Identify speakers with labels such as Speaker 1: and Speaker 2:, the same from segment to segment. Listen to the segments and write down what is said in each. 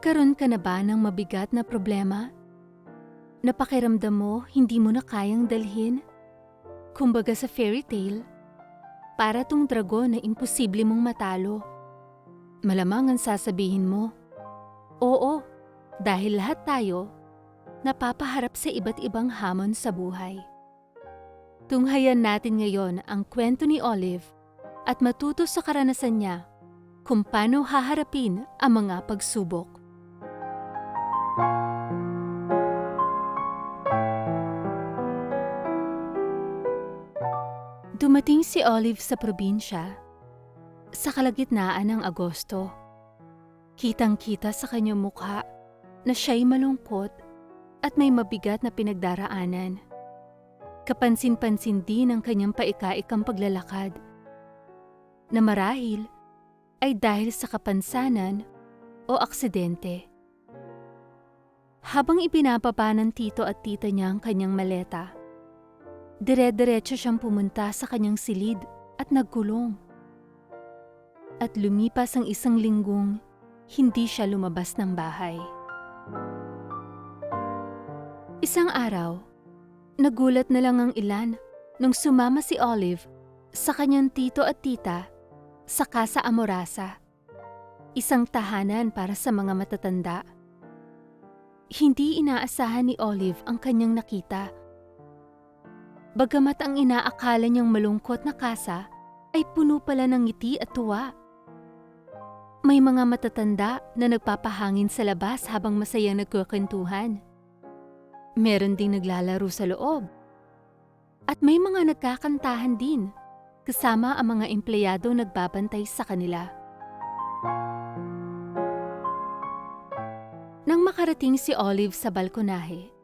Speaker 1: Nagkaroon ka na ba ng mabigat na problema? Napakiramdam mo hindi mo na kayang dalhin? Kumbaga sa fairy tale, para tong dragon na imposible mong matalo. Malamang ang sasabihin mo, Oo, dahil lahat tayo napapaharap sa iba't ibang hamon sa buhay. Tunghayan natin ngayon ang kwento ni Olive at matuto sa karanasan niya kung paano haharapin ang mga pagsubok. Dumating si Olive sa probinsya sa kalagitnaan ng Agosto. Kitang-kita sa kanyang mukha na siya'y malungkot at may mabigat na pinagdaraanan. Kapansin-pansin din ang kanyang paika-ikang paglalakad na marahil ay dahil sa kapansanan o aksidente. Habang ibinababa ng tito at tita niya ang kanyang maleta, dire-diretso siyang pumunta sa kanyang silid at nagkulong. At lumipas ang isang linggong, hindi siya lumabas ng bahay. Isang araw, nagulat na lang ang ilan nung sumama si Olive sa kanyang tito at tita sa Casa Amorasa, isang tahanan para sa mga matatanda. Hindi inaasahan ni Olive ang kanyang nakita. Bagamat ang inaakala niyang malungkot na kasa ay puno pala ng ngiti at tuwa. May mga matatanda na nagpapahangin sa labas habang masayang nagkukwentuhan. Meron ding naglalaro sa loob. At may mga nagkakantahan din, kasama ang mga empleyado nagbabantay sa kanila. Nang makarating si Olive sa balkonahe,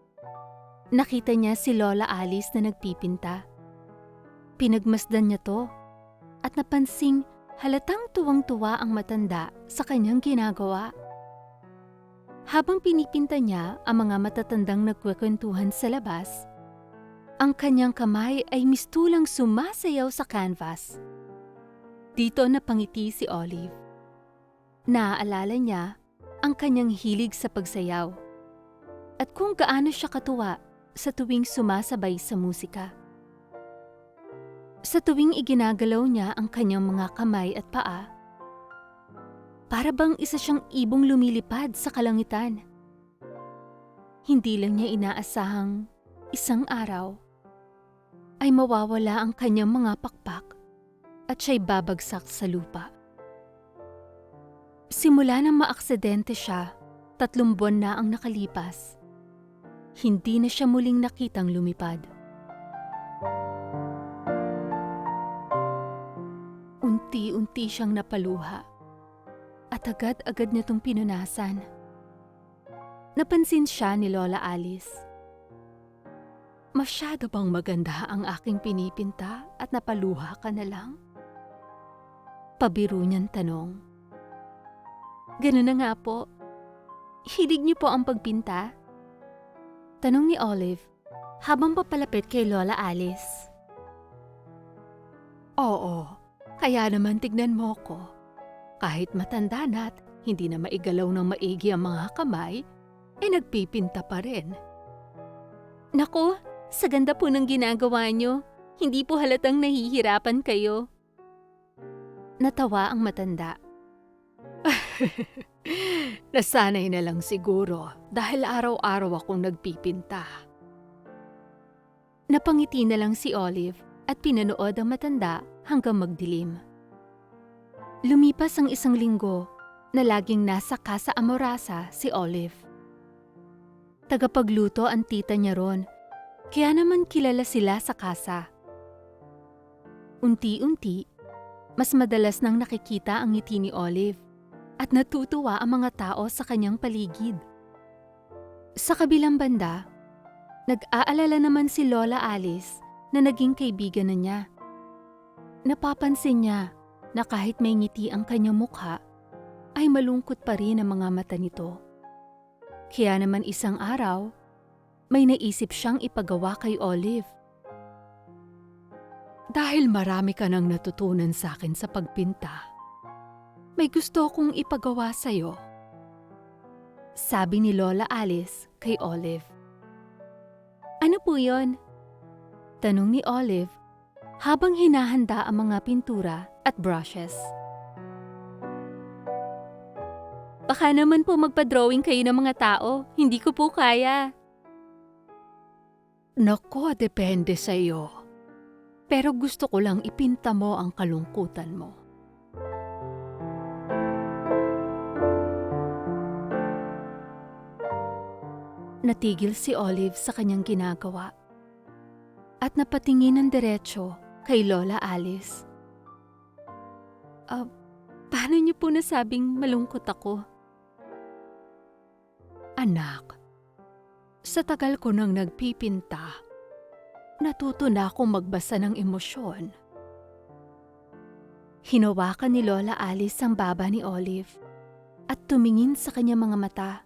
Speaker 1: nakita niya si Lola Alice na nagpipinta. Pinagmasdan niya to at napansing halatang tuwang-tuwa ang matanda sa kanyang ginagawa. Habang pinipinta niya ang mga matatandang nagkwekwentuhan sa labas, ang kanyang kamay ay mistulang sumasayaw sa canvas. Dito napangiti si Olive. Naaalala niya ang kanyang hilig sa pagsayaw at kung gaano siya katuwa sa tuwing sumasabay sa musika. Sa tuwing iginagalaw niya ang kanyang mga kamay at paa, para bang isa siyang ibong lumilipad sa kalangitan. Hindi lang niya inaasahang isang araw ay mawawala ang kanyang mga pakpak at siya'y babagsak sa lupa. Simula nang maaksidente siya, tatlong buwan na ang nakalipas. Hindi na siya muling nakitang lumipad. Unti-unti siyang napaluha at agad-agad niya itong pinunasan. Napansin siya ni Lola Alice. Masyado bang maganda ang aking pinipinta at napaluha ka na lang? Pabiro niyang tanong. Ganun na nga po. Hilig niyo po ang pagpinta? Tanong ni Olive habang papalapit kay Lola Alice. Oo, kaya naman tignan mo ko. Kahit matanda na't hindi na maigalaw ng maigi ang mga kamay, ay nagpipinta pa rin. Naku, sa ganda po ng ginagawa niyo, hindi po halatang nahihirapan kayo. Natawa ang matanda. Nasanay na lang siguro dahil araw-araw akong nagpipinta. Napangiti na lang si Olive at pinanood ang matanda hanggang magdilim. Lumipas ang isang linggo na laging nasa Casa Amorasa si Olive. Tagapagluto ang tita niya ron, kaya naman kilala sila sa kasa. Unti-unti, mas madalas nang nakikita ang ngiti ni Olive at natutuwa ang mga tao sa kanyang paligid. Sa kabilang banda, nag-aalala naman si Lola Alice na naging kaibigan na niya. Napapansin niya na kahit may ngiti ang kanyang mukha, ay malungkot pa rin ang mga mata nito. Kaya naman isang araw, may naisip siyang ipagawa kay Olive. Dahil marami ka nang natutunan sa akin sa pagpinta, may gusto kong ipagawa sa'yo. Sabi ni Lola Alice kay Olive. Ano po yon? Tanong ni Olive habang hinahanda ang mga pintura at brushes. Baka naman po magpa-drawing kayo ng mga tao. Hindi ko po kaya. Nako, depende sa iyo. Pero gusto ko lang ipinta mo ang kalungkutan mo. Natigil si Olive sa kanyang ginagawa at napatingin ng diretsyo kay Lola Alice. Ah, paano niyo po nasabing malungkot ako? Anak, sa tagal ko nang nagpipinta, natuto na akong magbasa ng emosyon. Hinawakan ni Lola Alice ang baba ni Olive at tumingin sa kanyang mga mata.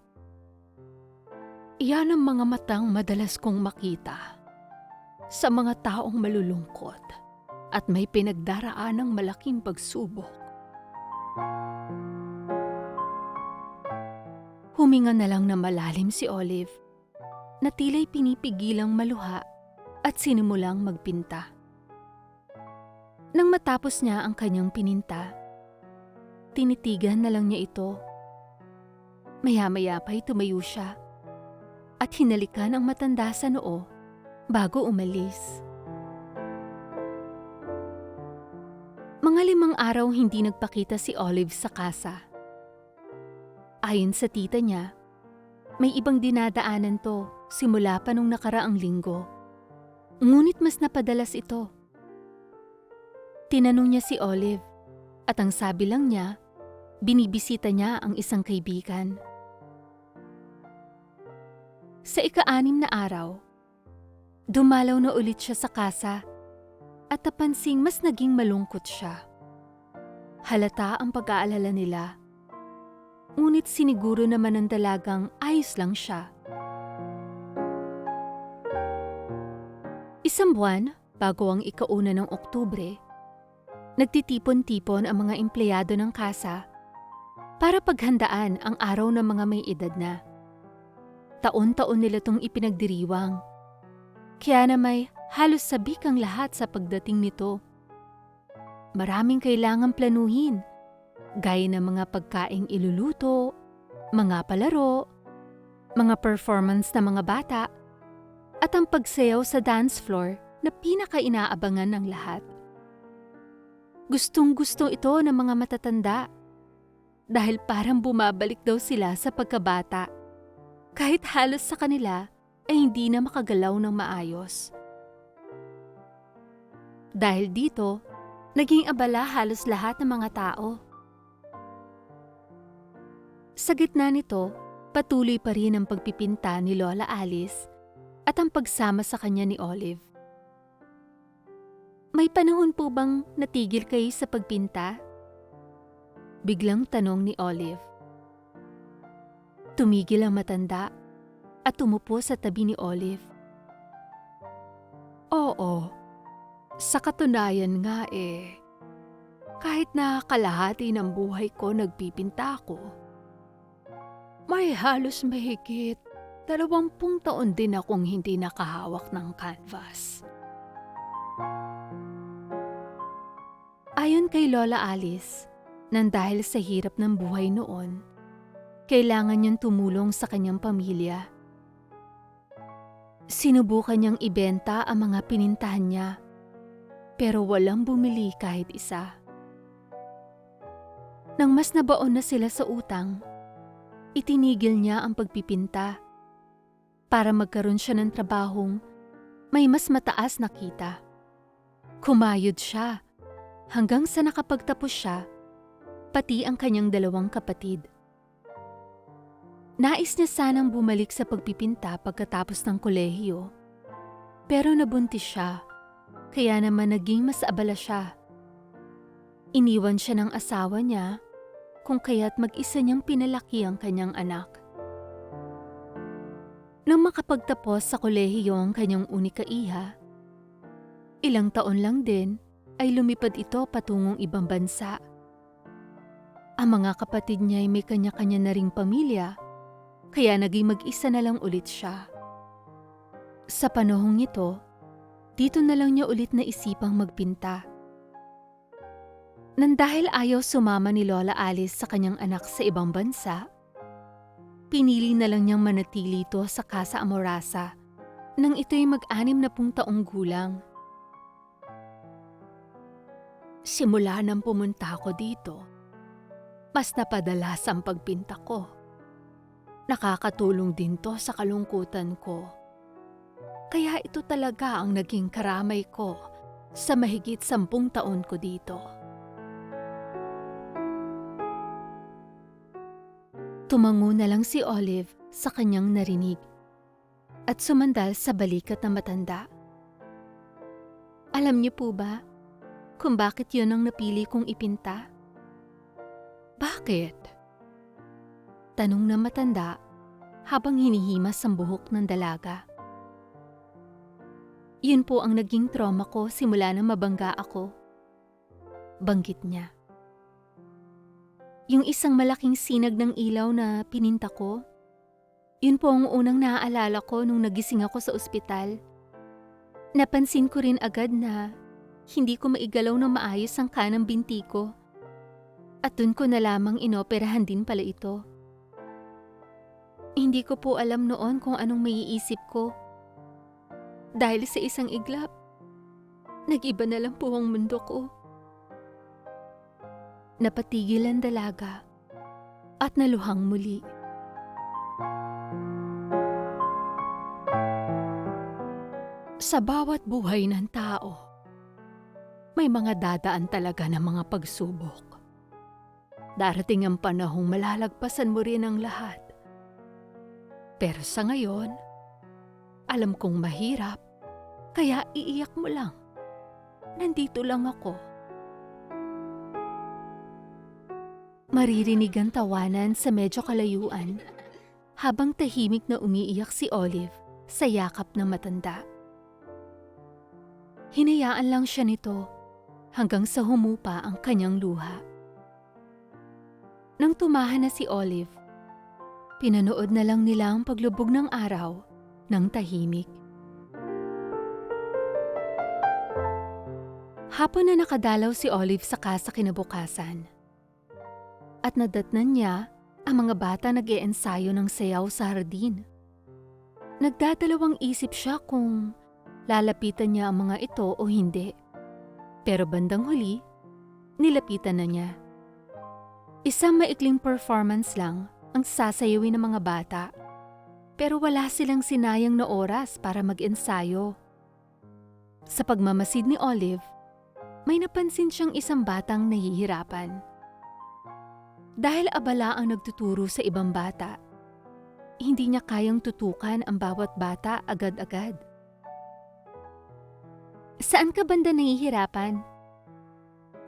Speaker 1: Iyan ang mga matang madalas kong makita sa mga taong malulungkot at may pinagdaraan ng malaking pagsubok. Huminga na lang na malalim si Olive na tila'y pinipigilang maluha at sinimulang magpinta. Nang matapos niya ang kanyang pininta, tinitigan na lang niya ito. Maya-maya pa'y tumayo siya at hinalikan ang matanda sa noo bago umalis. Mga limang araw hindi nagpakita si Olive sa kasa. Ayon sa tita niya, may ibang dinadaanan to simula pa nung nakaraang linggo. Ngunit mas napadalas ito. Tinanong niya si Olive at ang sabi lang niya, binibisita niya ang isang kaibigan. Sa ika-anim na araw, dumalaw na ulit siya sa kasa at napansing mas naging malungkot siya. Halata ang pag-aalala nila. Ngunit siniguro naman ng dalagang ayos lang siya. Isang buwan bago ang ikauna ng Oktubre, nagtitipon-tipon ang mga empleyado ng kasa para paghandaan ang araw ng mga may edad na. Taon-taon nila tong ipinagdiriwang. Kaya na may halos sabik ang lahat sa pagdating nito. Maraming kailangang planuhin, gaya ng mga pagkaing iluluto, mga palaro, mga performance ng mga bata, at ang pagsayaw sa dance floor na pinaka-inaabangan ng lahat. Gustong-gusto ito ng mga matatanda dahil parang bumabalik daw sila sa pagkabata kahit halos sa kanila ay hindi na makagalaw ng maayos. Dahil dito, naging abala halos lahat ng mga tao. Sa gitna nito, patuloy pa rin ang pagpipinta ni Lola Alice at ang pagsama sa kanya ni Olive. May panahon po bang natigil kayo sa pagpinta? Biglang tanong ni Olive. Tumigil ang matanda at tumupo sa tabi ni Olive. Oo, sa katunayan nga eh, kahit na kalahati ng buhay ko nagpipinta ako, may halos mahigit dalawampung taon din akong hindi nakahawak ng canvas. Ayon kay Lola Alice, nang dahil sa hirap ng buhay noon, kailangan niyang tumulong sa kanyang pamilya. Sinubukan niyang ibenta ang mga pinintahan niya, pero walang bumili kahit isa. Nang mas nabaon na sila sa utang, itinigil niya ang pagpipinta para magkaroon siya ng trabahong may mas mataas na kita. Kumayod siya hanggang sa nakapagtapos siya, pati ang kanyang dalawang kapatid. Nais niya sanang bumalik sa pagpipinta pagkatapos ng kolehiyo. Pero nabuntis siya, kaya naman naging mas abala siya. Iniwan siya ng asawa niya kung kaya't mag-isa niyang pinalaki ang kanyang anak. Nang makapagtapos sa kolehiyo ang kanyang unika iha, ilang taon lang din ay lumipad ito patungong ibang bansa. Ang mga kapatid niya ay may kanya-kanya na ring pamilya kaya naging mag-isa na lang ulit siya. Sa panahong ito, dito na lang niya ulit na isipang magpinta. Nang dahil ayaw sumama ni Lola Alice sa kanyang anak sa ibang bansa, pinili na lang niyang manatili ito sa Casa Amorasa nang ito'y mag-anim na pung taong gulang. Simula nang pumunta ako dito, mas napadalas ang pagpinta ko. Nakakatulong din to sa kalungkutan ko. Kaya ito talaga ang naging karamay ko sa mahigit sampung taon ko dito. Tumango na lang si Olive sa kanyang narinig at sumandal sa balikat ng matanda. Alam niyo po ba kung bakit yun ang napili kong ipinta? Bakit? Tanong na matanda habang hinihimas ang buhok ng dalaga. Yun po ang naging trauma ko simula nang mabangga ako. Banggit niya. Yung isang malaking sinag ng ilaw na pininta ko, yun po ang unang naaalala ko nung nagising ako sa ospital. Napansin ko rin agad na hindi ko maigalaw na maayos ang kanang binti ko. At dun ko na lamang inoperahan din pala ito. Hindi ko po alam noon kung anong maiisip ko. Dahil sa isang iglap, nag-iba na lang po ang mundo ko. Napatigil ang dalaga at naluhang muli. Sa bawat buhay ng tao, may mga dadaan talaga ng mga pagsubok. Darating ang panahong malalagpasan mo rin ang lahat. Pero sa ngayon, alam kong mahirap, kaya iiyak mo lang. Nandito lang ako. Maririnig ang tawanan sa medyo kalayuan habang tahimik na umiiyak si Olive sa yakap ng matanda. Hinayaan lang siya nito hanggang sa humupa ang kanyang luha. Nang tumahan na si Olive, pinanood na lang nila ang paglubog ng araw ng tahimik. Hapon na nakadalaw si Olive sa kasa kinabukasan. At nadatnan niya ang mga bata nag ensayo ng sayaw sa hardin. Nagdadalawang isip siya kung lalapitan niya ang mga ito o hindi. Pero bandang huli, nilapitan na niya. Isang maikling performance lang ang sasayawin ng mga bata. Pero wala silang sinayang na oras para mag-ensayo. Sa pagmamasid ni Olive, may napansin siyang isang batang nahihirapan. Dahil abala ang nagtuturo sa ibang bata, hindi niya kayang tutukan ang bawat bata agad-agad. Saan ka banda nahihirapan?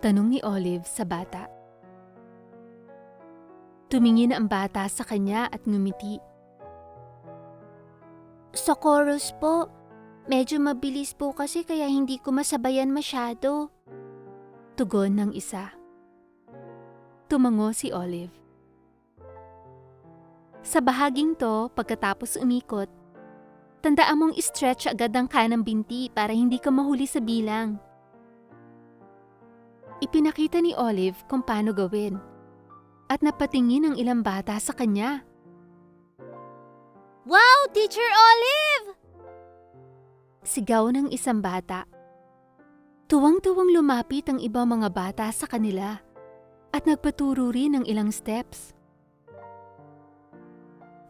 Speaker 1: Tanong ni Olive sa bata. Tumingin ang bata sa kanya at ngumiti.
Speaker 2: Sa chorus po, medyo mabilis po kasi kaya hindi ko masabayan masyado.
Speaker 1: Tugon ng isa. Tumango si Olive. Sa bahaging to, pagkatapos umikot, tandaan mong stretch agad ang kanang binti para hindi ka mahuli sa bilang. Ipinakita ni Olive kung paano gawin at napatingin ang ilang bata sa kanya.
Speaker 2: Wow, Teacher Olive!
Speaker 1: Sigaw ng isang bata. Tuwang-tuwang lumapit ang ibang mga bata sa kanila at nagpaturo rin ng ilang steps.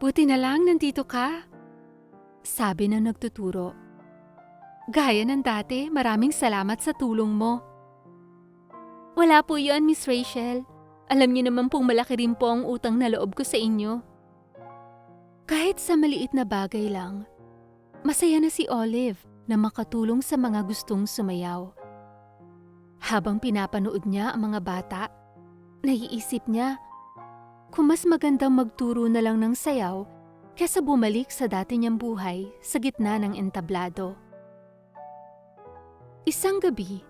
Speaker 1: Buti na lang nandito ka, sabi ng nagtuturo. Gaya ng dati, maraming salamat sa tulong mo. Wala po yon, Miss Rachel. Alam niyo naman pong malaki rin po ang utang na loob ko sa inyo. Kahit sa maliit na bagay lang, masaya na si Olive na makatulong sa mga gustong sumayaw. Habang pinapanood niya ang mga bata, naiisip niya kung mas magandang magturo na lang ng sayaw kesa bumalik sa dati niyang buhay sa gitna ng entablado. Isang gabi,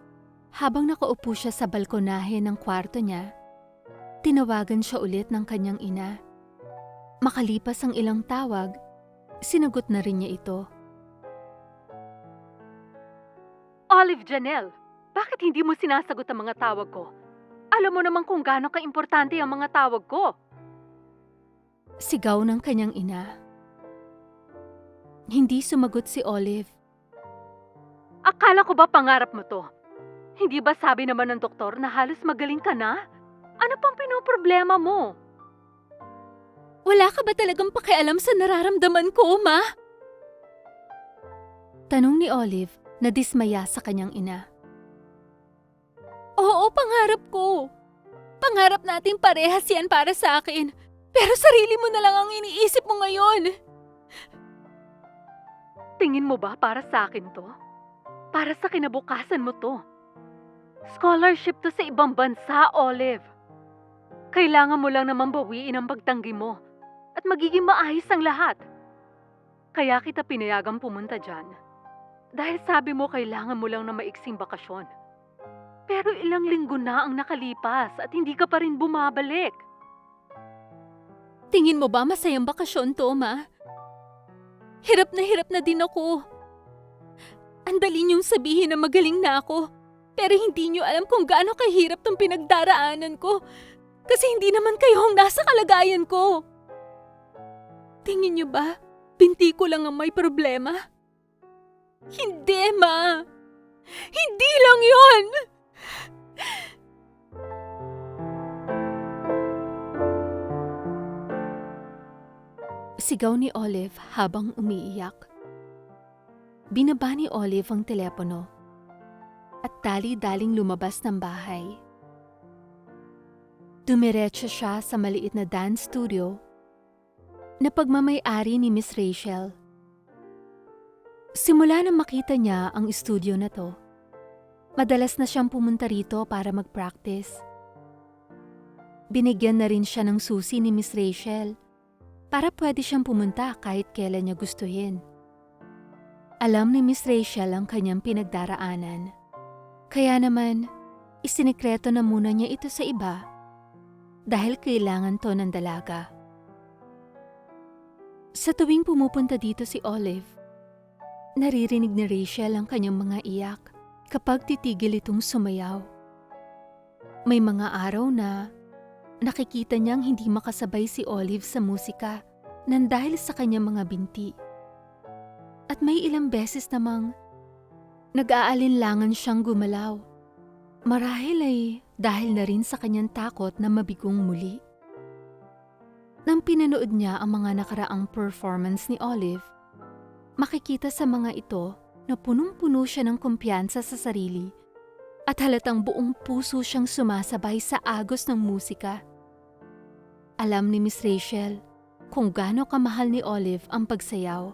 Speaker 1: habang nakaupo siya sa balkonahe ng kwarto niya, tinawagan siya ulit ng kanyang ina. Makalipas ang ilang tawag, sinagot na rin niya ito. Olive Janelle, bakit hindi mo sinasagot ang mga tawag ko? Alam mo naman kung gaano ka-importante ang mga tawag ko. Sigaw ng kanyang ina. Hindi sumagot si Olive. Akala ko ba pangarap mo to? Hindi ba sabi naman ng doktor na halos magaling ka na? Ano pang pinoproblema mo? Wala ka ba talagang pakialam sa nararamdaman ko, ma? Tanong ni Olive na dismaya sa kanyang ina. Oo, pangarap ko. Pangarap nating parehas yan para sa akin. Pero sarili mo na lang ang iniisip mo ngayon. Tingin mo ba para sa akin to? Para sa kinabukasan mo to. Scholarship to sa ibang bansa, Olive. Kailangan mo lang naman bawiin ang pagtanggi mo at magiging maayos ang lahat. Kaya kita pinayagang pumunta dyan. Dahil sabi mo kailangan mo lang na maiksing bakasyon. Pero ilang linggo na ang nakalipas at hindi ka pa rin bumabalik. Tingin mo ba masayang bakasyon to, ma? Hirap na hirap na din ako. Ang dali niyong sabihin na magaling na ako. Pero hindi niyo alam kung gaano kahirap tong pinagdaraanan ko. Kasi hindi naman kayo ang nasa kalagayan ko. Tingin niyo ba, binti ko lang ang may problema? Hindi, ma. Hindi lang yon. Sigaw ni Olive habang umiiyak. Binaba ni Olive ang telepono at dali-daling lumabas ng bahay. Dumiretso siya sa maliit na dance studio na pagmamayari ni Miss Rachel. Simula nang makita niya ang studio na to, madalas na siyang pumunta rito para mag-practice. Binigyan na rin siya ng susi ni Miss Rachel para pwede siyang pumunta kahit kailan niya gustuhin. Alam ni Miss Rachel ang kanyang pinagdaraanan. Kaya naman, isinikreto na muna niya ito sa iba dahil kailangan to ng dalaga. Sa tuwing pumupunta dito si Olive, naririnig ni Rachel ang kanyang mga iyak kapag titigil itong sumayaw. May mga araw na nakikita niyang hindi makasabay si Olive sa musika nang dahil sa kanyang mga binti. At may ilang beses namang nag-aalinlangan siyang gumalaw. Marahil ay dahil na rin sa kanyang takot na mabigong muli. Nang pinanood niya ang mga nakaraang performance ni Olive, makikita sa mga ito na punong-puno siya ng kumpiyansa sa sarili at halatang buong puso siyang sumasabay sa agos ng musika. Alam ni Miss Rachel kung gaano kamahal ni Olive ang pagsayaw.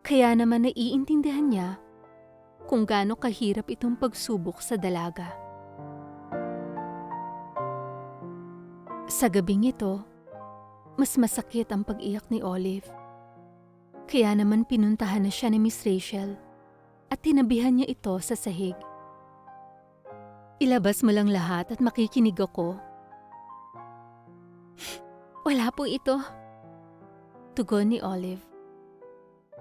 Speaker 1: Kaya naman naiintindihan niya kung gaano kahirap itong pagsubok sa dalaga. Sa gabing ito, mas masakit ang pag-iyak ni Olive. Kaya naman pinuntahan na siya ni Miss Rachel at tinabihan niya ito sa sahig. Ilabas mo lang lahat at makikinig ako. Wala po ito. Tugon ni Olive.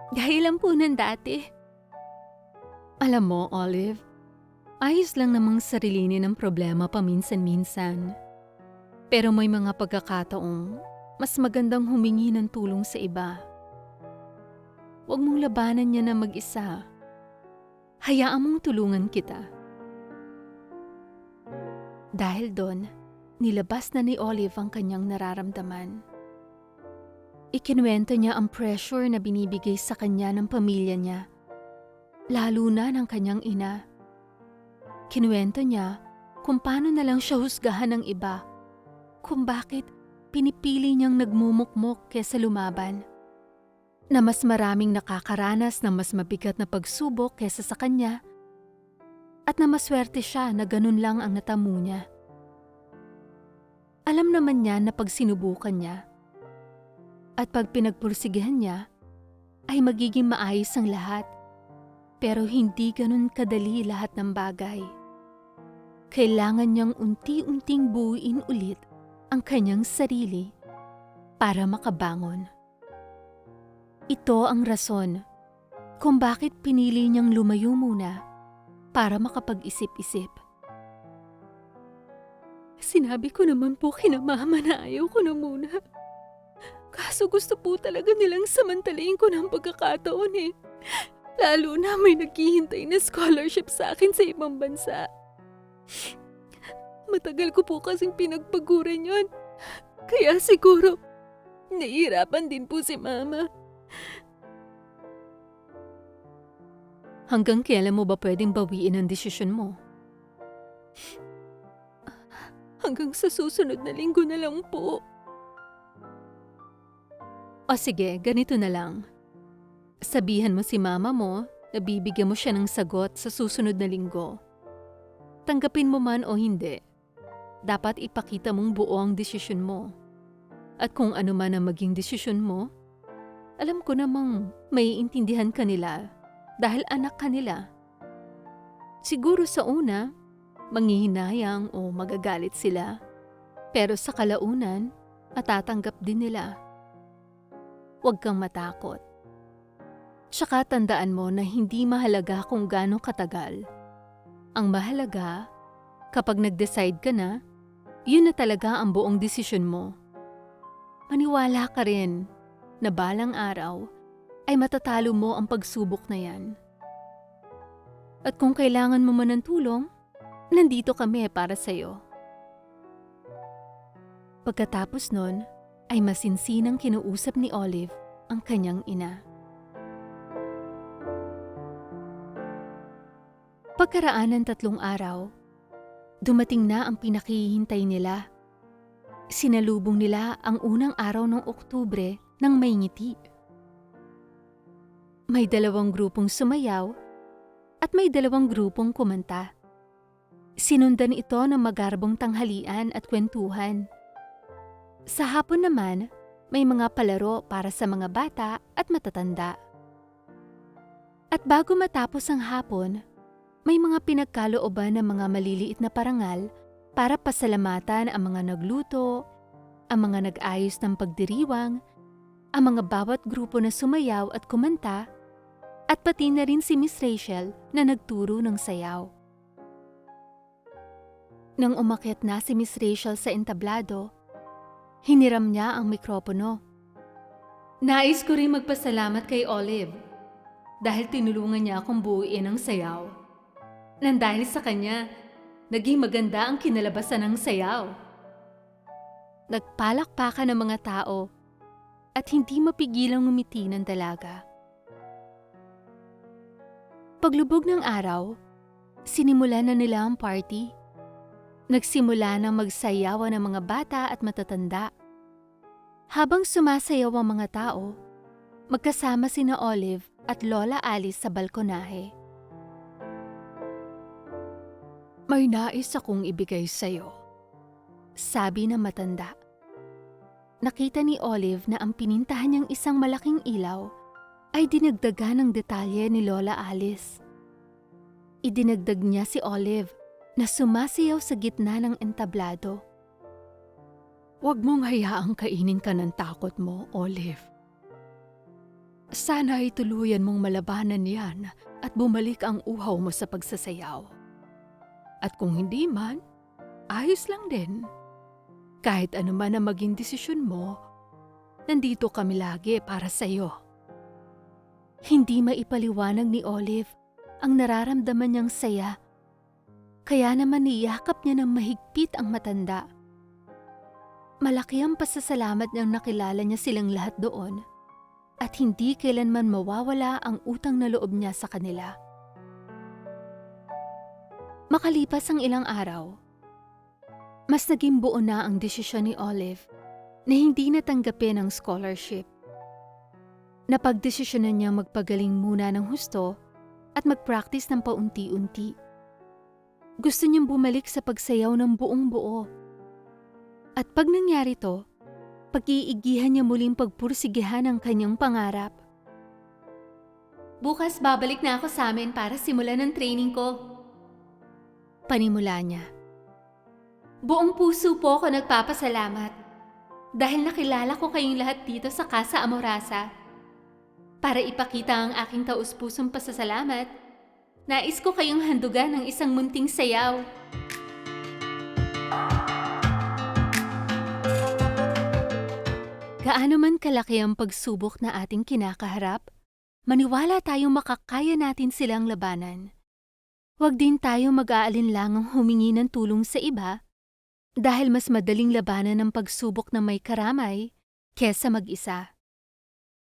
Speaker 1: Dahil lang po ng dati. Alam mo, Olive, ayos lang namang sarilinin ng problema paminsan-minsan. Pero may mga pagkakataong mas magandang humingi ng tulong sa iba. Huwag mong labanan niya na mag-isa. Hayaan mong tulungan kita. Dahil doon, nilabas na ni Olive ang kanyang nararamdaman. Ikinuwento niya ang pressure na binibigay sa kanya ng pamilya niya, lalo na ng kanyang ina. Kinuwento niya kung paano na lang siya husgahan ng iba, kung bakit pinipili niyang nagmumukmok kesa lumaban. Na mas maraming nakakaranas ng mas mabigat na pagsubok kesa sa kanya at na maswerte siya na ganun lang ang natamo niya. Alam naman niya na pag sinubukan niya at pag pinagpursigihan niya ay magiging maayos ang lahat pero hindi ganun kadali lahat ng bagay. Kailangan niyang unti-unting buuin ulit ang kanyang sarili para makabangon. Ito ang rason kung bakit pinili niyang lumayo muna para makapag-isip-isip. Sinabi ko naman po kina mama na ayaw ko na muna. Kaso gusto po talaga nilang samantalayin ko ng pagkakataon eh. Lalo na may naghihintay na scholarship sa akin sa ibang bansa. Matagal ko po kasing pinagpaguran yon. Kaya siguro, nahihirapan din po si mama. Hanggang kailan mo ba pwedeng bawiin ang desisyon mo? Hanggang sa susunod na linggo na lang po. O sige, ganito na lang. Sabihan mo si mama mo na bibigyan mo siya ng sagot sa susunod na linggo. Tanggapin mo man o hindi, dapat ipakita mong buo ang desisyon mo. At kung ano man ang maging desisyon mo, alam ko namang maiintindihan ka nila dahil anak ka nila. Siguro sa una, manghihinayang o magagalit sila. Pero sa kalaunan, matatanggap din nila. Huwag kang matakot. Tsaka tandaan mo na hindi mahalaga kung gaano katagal. Ang mahalaga, kapag nag-decide ka na, yun na talaga ang buong desisyon mo. Maniwala ka rin na balang araw ay matatalo mo ang pagsubok na yan. At kung kailangan mo man ng tulong, nandito kami para sa'yo. Pagkatapos nun, ay masinsinang kinuusap ni Olive ang kanyang ina. Pagkaraan ng tatlong araw, dumating na ang pinakihintay nila. Sinalubong nila ang unang araw ng Oktubre ng may ngiti. May dalawang grupong sumayaw at may dalawang grupong kumanta. Sinundan ito ng magarbong tanghalian at kwentuhan. Sa hapon naman, may mga palaro para sa mga bata at matatanda. At bago matapos ang hapon, may mga pinagkalooban ng mga maliliit na parangal para pasalamatan ang mga nagluto, ang mga nag-ayos ng pagdiriwang, ang mga bawat grupo na sumayaw at kumanta, at pati na rin si Miss Rachel na nagturo ng sayaw. Nang umakyat na si Miss Rachel sa entablado, hiniram niya ang mikropono. Nais ko rin magpasalamat kay Olive dahil tinulungan niya akong buuin ang sayaw. Nang dahil sa kanya, naging maganda ang kinalabasan ng sayaw. Nagpalakpakan ng mga tao at hindi mapigilang ngumiti ng dalaga. Paglubog ng araw, sinimulan na nila ang party. Nagsimula na magsayawan ng mga bata at matatanda. Habang sumasayaw ang mga tao, magkasama sina Olive at Lola Alice sa balkonahe. May nais akong ibigay sa'yo, sabi ng matanda. Nakita ni Olive na ang pinintahan niyang isang malaking ilaw ay dinagdagan ng detalye ni Lola Alice. Idinagdag niya si Olive na sumasayaw sa gitna ng entablado. Huwag mong hayaang kainin ka ng takot mo, Olive. Sana ay tuluyan mong malabanan yan at bumalik ang uhaw mo sa pagsasayaw. At kung hindi man, ayos lang din. Kahit ano man ang maging desisyon mo, nandito kami lagi para sa iyo. Hindi maipaliwanag ni Olive ang nararamdaman niyang saya. Kaya naman niyakap niya ng mahigpit ang matanda. Malaki ang pasasalamat niyang nakilala niya silang lahat doon at hindi kailanman mawawala ang utang na loob niya sa kanila. Makalipas ang ilang araw, mas naging buo na ang desisyon ni Olive na hindi natanggapin ang scholarship. Napagdesisyonan niya magpagaling muna ng husto at mag-practice ng paunti-unti. Gusto niyang bumalik sa pagsayaw ng buong buo. At pag nangyari to, pag-iigihan niya muling pagpursigihan ang kanyang pangarap. Bukas babalik na ako sa amin para simulan ang training ko. Panimula niya. Buong puso po ako nagpapasalamat. Dahil nakilala ko kayong lahat dito sa Casa Amorasa. Para ipakita ang aking taus-pusong pasasalamat, nais ko kayong handugan ng isang munting sayaw. Gaano man kalaki ang pagsubok na ating kinakaharap, maniwala tayong makakaya natin silang labanan. Huwag din tayo mag-aalinlangang humingi ng tulong sa iba dahil mas madaling labanan ang pagsubok ng may karamay kesa mag-isa.